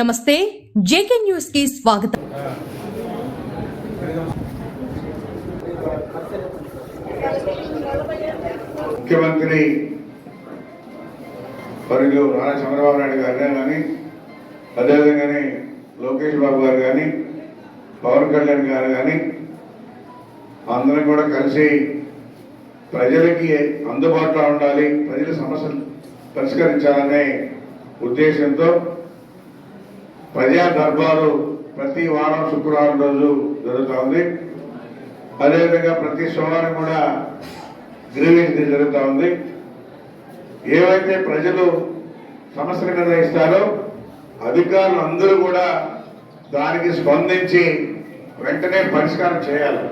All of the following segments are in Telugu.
నమస్తే జేకే న్యూస్కి స్వాగతం. ముఖ్యమంత్రి పరిధిలో నారా చంద్రబాబు నాయుడు గారు కానీ అదేవిధంగానే లోకేష్ బాబు గారు కానీ పవన్ కళ్యాణ్ గారు కానీ అందరం కూడా కలిసి ప్రజలకి అందుబాటులో ఉండాలి ప్రజల సమస్యలు పరిష్కరించాలనే ఉద్దేశంతో ప్రజా దర్బారు ప్రతి వారం శుక్రవారం రోజు జరుగుతూ అదేవిధంగా ప్రతి సోమవారం కూడా గ్రీవింగ్ జరుగుతూ ఉంది ఏవైతే ప్రజలు సమస్యలు నిర్వహిస్తారో అధికారులు అందరూ కూడా దానికి స్పందించి వెంటనే పరిష్కారం చేయాలి.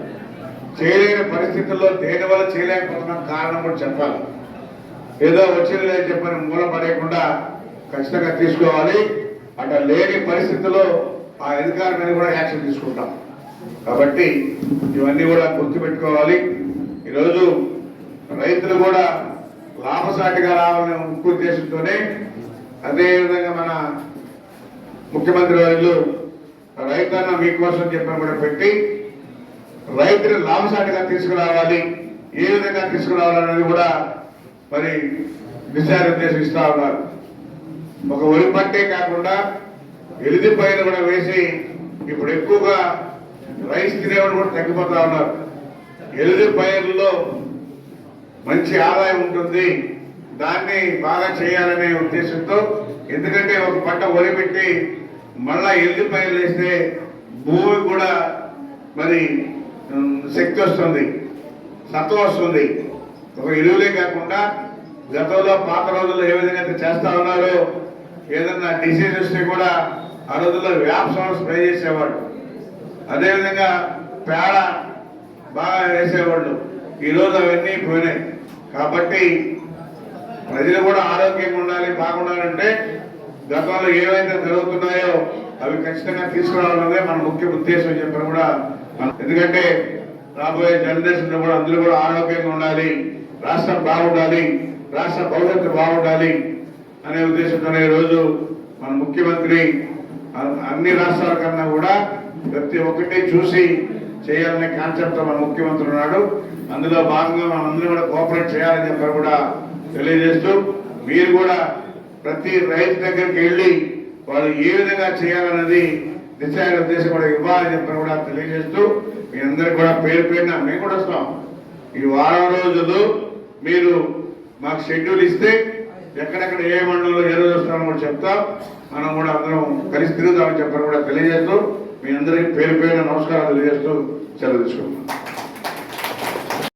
చేయలేని పరిస్థితుల్లో దేని వల్ల చేయలేకపోతున్నాం కారణం కూడా చెప్పాలి. ఏదో వచ్చింది లేదని చెప్పని మూల పడేయకుండా ఖచ్చితంగా తీసుకోవాలి. అట్లా లేని పరిస్థితుల్లో ఆ అధికారి మీద కూడా యాక్షన్ తీసుకుంటాం. కాబట్టి ఇవన్నీ కూడా గుర్తుపెట్టుకోవాలి. ఈరోజు రైతులు కూడా లాభసాటిగా రావాలనే ముఖ్య ఉద్దేశంతోనే అదేవిధంగా మన ముఖ్యమంత్రి వారు రైతన్న మీకోసం చెప్పిన కూడా పెట్టి రైతుని లాభసాటిగా తీసుకురావాలి. ఏ విధంగా తీసుకురావాలనేది కూడా మరి దిశానిర్దేశం ఇస్తా ఉన్నారు. ఒక ఒరి పట్టే కాకుండా ఎలిది పైన కూడా వేసి ఇప్పుడు ఎక్కువగా రైస్ తినేవాడు కూడా తగ్గిపోతా ఉన్నారు. ఎలిది పైర్లలో మంచి ఆదాయం ఉంటుంది. దాన్ని బాగా చేయాలనే ఉద్దేశంతో ఎందుకంటే ఒక పంట ఒరి పెట్టి మళ్ళా ఎల్లి పైర్లు వేస్తే భూమి కూడా మరి శక్తి వస్తుంది సత్వం వస్తుంది. ఒక ఎరువులే కాకుండా గతంలో పాత రోజుల్లో ఏ విధంగా అయితే చేస్తా ఉన్నారో ఏదన్నా డిసీజ్ వస్తే కూడా ఆ రోజుల్లో వ్యాప్సం స్ప్రే చేసేవాడు అదేవిధంగా పేడ బాగా వేసేవాళ్ళు. ఈరోజు అవన్నీ పోయినాయి. కాబట్టి ప్రజలు కూడా ఆరోగ్యంగా ఉండాలి బాగుండాలంటే గతంలో ఏవైతే జరుగుతున్నాయో అవి ఖచ్చితంగా తీసుకురావాలన్నదే మన ముఖ్య ఉద్దేశం చెప్పిన కూడా ఎందుకంటే రాబోయే జనరేషన్ కూడా అందరూ కూడా ఆరోగ్యంగా ఉండాలి రాష్ట్రం బాగుండాలి రాష్ట్ర భవిష్యత్తు బాగుండాలి అనే ఉద్దేశంతోనే ఈరోజు మన ముఖ్యమంత్రి అన్ని రాష్ట్రాల కన్నా కూడా ప్రతి ఒక్కటి చూసి చేయాలనే కాన్సెప్ట్ మన ముఖ్యమంత్రి ఉన్నాడు. అందులో భాగంగా మనం కూడా కోఆపరేట్ చేయాలని చెప్పి కూడా తెలియజేస్తూ మీరు కూడా ప్రతి రైతు దగ్గరికి వెళ్ళి వాళ్ళు ఏ విధంగా చేయాలన్నది దిశా ఉద్దేశం కూడా ఇవ్వాలని చెప్పి కూడా తెలియజేస్తూ మీ అందరికి కూడా పేరు పేరున మేము కూడా వస్తాం. ఈ వారం రోజులు మీరు మాకు షెడ్యూల్ ఇస్తే ఎక్కడెక్కడ ఏ మండలంలో ఏ రోజు వస్తామో కూడా చెప్తాం. మనం కూడా అందరం కలిసి తిరుగుతామని చెప్పని కూడా తెలియజేస్తూ మీ అందరికీ పేరు పేరు నమస్కారాలు తెలియజేస్తూ సెలవు తీసుకుంటున్నాం.